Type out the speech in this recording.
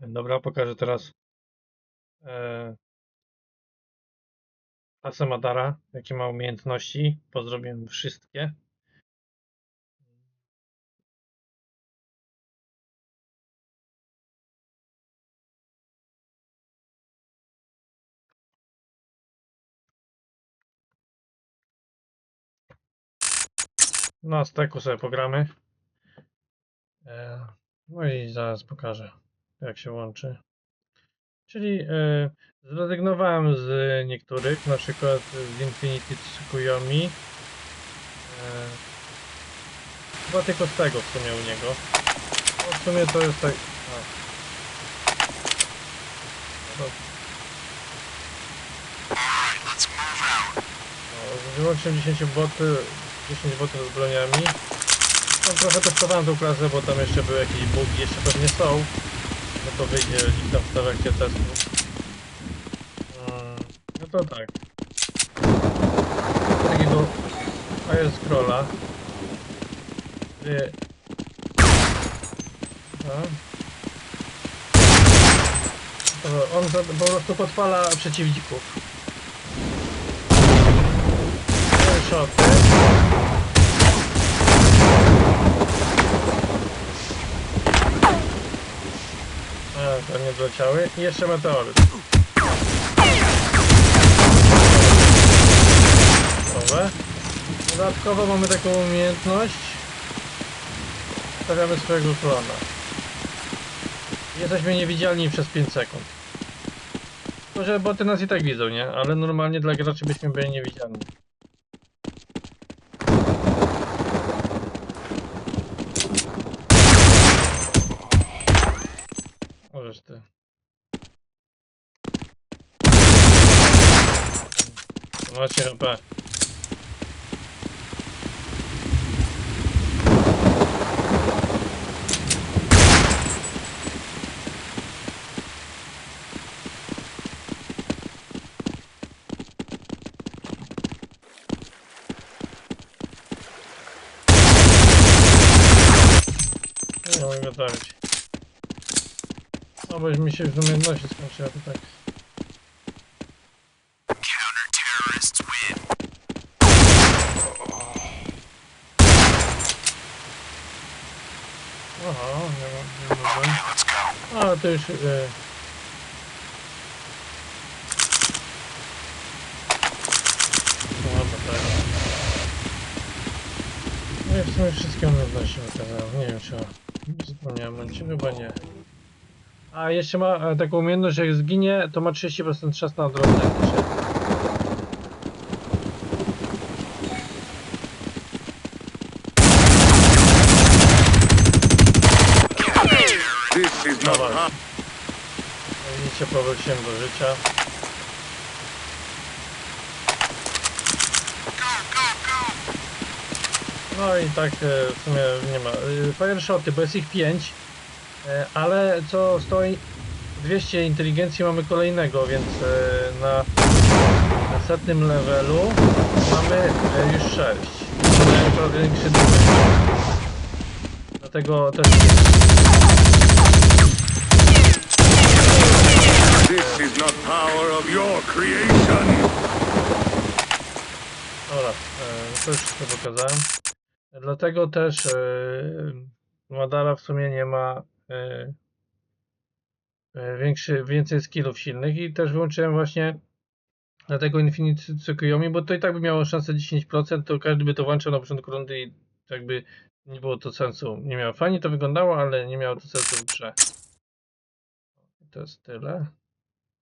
Dobra, pokażę teraz e, klasę Madara, jakie ma umiejętności. Pozdrowiłem wszystkie. Na steku sobie pogramy. E, no i zaraz pokażę, jak się łączy. Czyli e, zrezygnowałem z niektórych, na przykład z Infinity Tsukuyomi. E, chyba tylko z tego w sumie u niego. No, w sumie to jest tak... No, no, z wyłączeniem 10 boty, 10 botów z broniami. No, trochę testowałem tą klasę, bo tam jeszcze były jakieś bugi, jeszcze pewnie są. No to wyjdzie gdzieś tam w trakcie testu. Mm, No to tak. Takiego Fire Scrolla. On po prostu podpala przeciwników. Shoty. A, to nie doleciały. I jeszcze meteoryt. Gotowe. Dodatkowo mamy taką umiejętność. Stawiamy swojego klona. Jesteśmy niewidzialni przez 5 sekund. To, że boty nas i tak widzą, nie? Ale normalnie dla graczy byśmy byli niewidzialni. Можешь ты. Ну, черепа. Давай готовить. Trafić. No mi się już umiejętności skończyła, to tak. Aha, nie ma, nie mogłem. A, to już... E... No, Dobra, tak. No i w sumie wszystkie umiejętności wykazałem. Nie wiem, czy zapomniałem, chyba nie. A jeszcze ma e, taką umiejętność, że jak zginie, to ma 30% szans na odrodzenie się. Widzicie, powróciłem do życia. No i tak e, w sumie nie ma. E, Fire shoty, bo jest ich 5, ale co stoi 200 inteligencji mamy kolejnego, więc e, na, na setnym levelu mamy e, już 6. Mają coraz większy damage. Dlatego też This is not power of your creation. Dobra, e, to już wszystko pokazałem. Dlatego też e, Madara w sumie nie ma e, e, większy, więcej skillów silnych i też wyłączyłem właśnie dlatego Infinite Tsukuyomi, bo to i tak by miało szansę 10%, to każdy by to włączył na początku rundy i jakby nie było to sensu. Nie miało fajnie to wyglądało, ale nie miało to sensu w grze. To jest tyle.